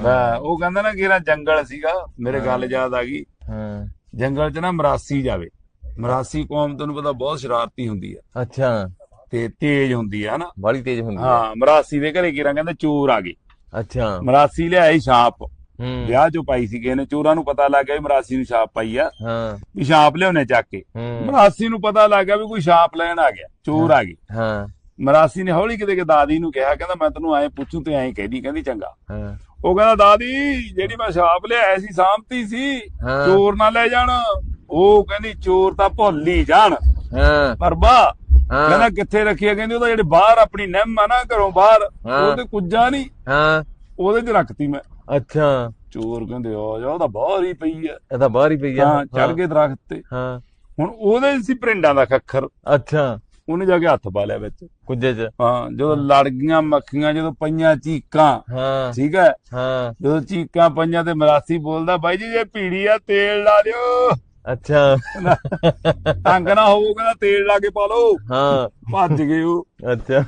ਲੈ, ਉਹ ਕਹਿੰਦਾ ਨਾ ਕਿਰਾ ਜੰਗਲ ਸੀਗਾ ਮੇਰੇ ਗੱਲ ਯਾਦ ਆ ਗਈ। ਹਾਂ। ਜੰਗਲ 'ਚ ਨਾ ਮਰਾਸੀ ਜਾਵੇ। ਮਰਾਸੀ ਕੌਮ ਤੈਨੂੰ ਪਤਾ ਬਹੁਤ ਸ਼ਰਾਰਤੀ ਹੁੰਦੀ ਆ। ਅੱਛਾ। ਤੇ ਤੇਜ਼ ਹੁੰਦੀ ਆ ਹਨਾ? ਬੜੀ ਤੇਜ਼ ਹੁੰਦੀ ਹੈ ਹਾਂ ਮਰਾਸੀ ਦੇ ਘਰੇ ਕਿਰਾ ਕਹਿੰਦੇ ਚੋਰ ਆ ਗਏ। ਅੱਛਾ। ਮਰਾਸੀ ਲਿਆਈ ਛਾਪ। ਹੂੰ। ਵਿਆਹ ਚੋਂ ਪਾਈ ਸੀ ਕਿਸੇ ਨੇ ਚੋਰਾਂ ਨੂੰ ਪਤਾ ਲੱਗ ਗਿਆ ਵੀ ਮਰਾਸੀ ਨੂੰ ਛਾਪ ਪਾਈ ਆ। ਹਾਂ। ਵੀ ਛਾਪ ਲਿਆਉਣੇ ਚੱਕ ਕੇ। ਹੂੰ। ਮਰਾਸੀ ਨੂੰ ਪਤਾ ਲੱਗ ਗਿਆ ਵੀ ਕੋਈ ਛਾਪ ਲੈਣ ਆ ਗਿਆ। ਚੋਰ ਆ ਗਏ। ਹਾਂ। ਮਰਾਸੀ ਨੇ ਹੌਲੀ ਕਿਤੇ ਕਿ ਦਾਦੀ ਨੂੰ ਕਿਹਾ ਕਹਿੰਦਾ ਮੈਂ ਤੈਨੂੰ ਐਂ ਪੁੱਛੂ ਤੇ ਐਂ ਕਹਿਦੀ ਕਹਿੰਦੀ ਚੰਗਾ। ਹਾਂ। ਉਹ ਕਹਿੰਦਾ ਦਾਦੀ ਜਿਹੜੀ ਮੈਂ ਛਾਪ ਲਿਆਇਆ ਸੀ ਸਾਂਭਤੀ ਸੀ ਚੋਰ ਨਾ ਲੈ ਜਾਣ। ਉਹ ਕਹਿੰਦੀ ਚੋਰ ਤਾਂ ਭੁੱਲ ਹੀ ਜਾਣ। ਹਾਂ। ਪਰ ਬਾ ਹਾਂ। ਕਹਿੰਦਾ ਕਿੱਥੇ ਰੱਖੀ ਆ? ਕਹਿੰਦੀ ਉਹਦਾ ਜਿਹੜੇ ਬਾਹਰ ਆਪਣੀ ਨਿੰਮ ਆ ਨਾ ਘਰੋਂ ਬਾਹਰ। ਉਹ ਤੇ ਕੁੱਜਾ ਨਹੀਂ ਹਾਂ। ਉਹਦੇ 'ਚ ਰੱਖਤੀ ਮੈਂ। ਅੱਛਾ। ਚੋਰ ਕਹਿੰਦੇ ਆ ਜਾ ਉਹ ਤਾਂ ਬਾਹਰ ਹੀ ਪਈ ਆ। ਇਹ ਤਾਂ ਬਾਹਰ ਹੀ ਪਈ ਆ। ਹਾਂ ਚੜ ਕੇ ਦਰਖਤ ਤੇ। ਹਾਂ। ਹੁਣ ਉਹਦੇ ਸੀ ਪ੍ਰਿੰਡਾਂ ਦਾ ਖੱਖਰ। ਅੱਛਾ। ਉਹਨੇ ਜਾ ਕੇ ਹੱਥ ਪਾ ਲਿਆ ਵਿੱਚ। ਕੁੱਜੇ ਚ? ਹਾਂ ਜਦੋਂ ਲੜ ਗਈਆਂ ਮੱਖੀਆਂ ਜਦੋਂ ਪਈਆਂ ਚੀਕਾਂ ਹਾਂ। ਠੀਕ ਹੈ? ਹਾਂ। ਜਦੋਂ ਚੀਕਾਂ ਪਈਆਂ ਤੇ ਮਰਾਸੀ ਬੋਲਦਾ ਬਾਈ ਜੀ ਜੇ ਪੀੜੀ ਆ ਤੇਲ ਲਾ ਲਿਓ ਅੱਛਾ। ਤੰਗ ਨਾ ਹੋਵੋ ਕਹਿੰਦਾ ਤੇਲ ਲਾ ਕੇ ਪਾ ਲਓ। ਹਾਂ। ਭੱਜ ਗਏ ਉਹ। ਅੱਛਾ।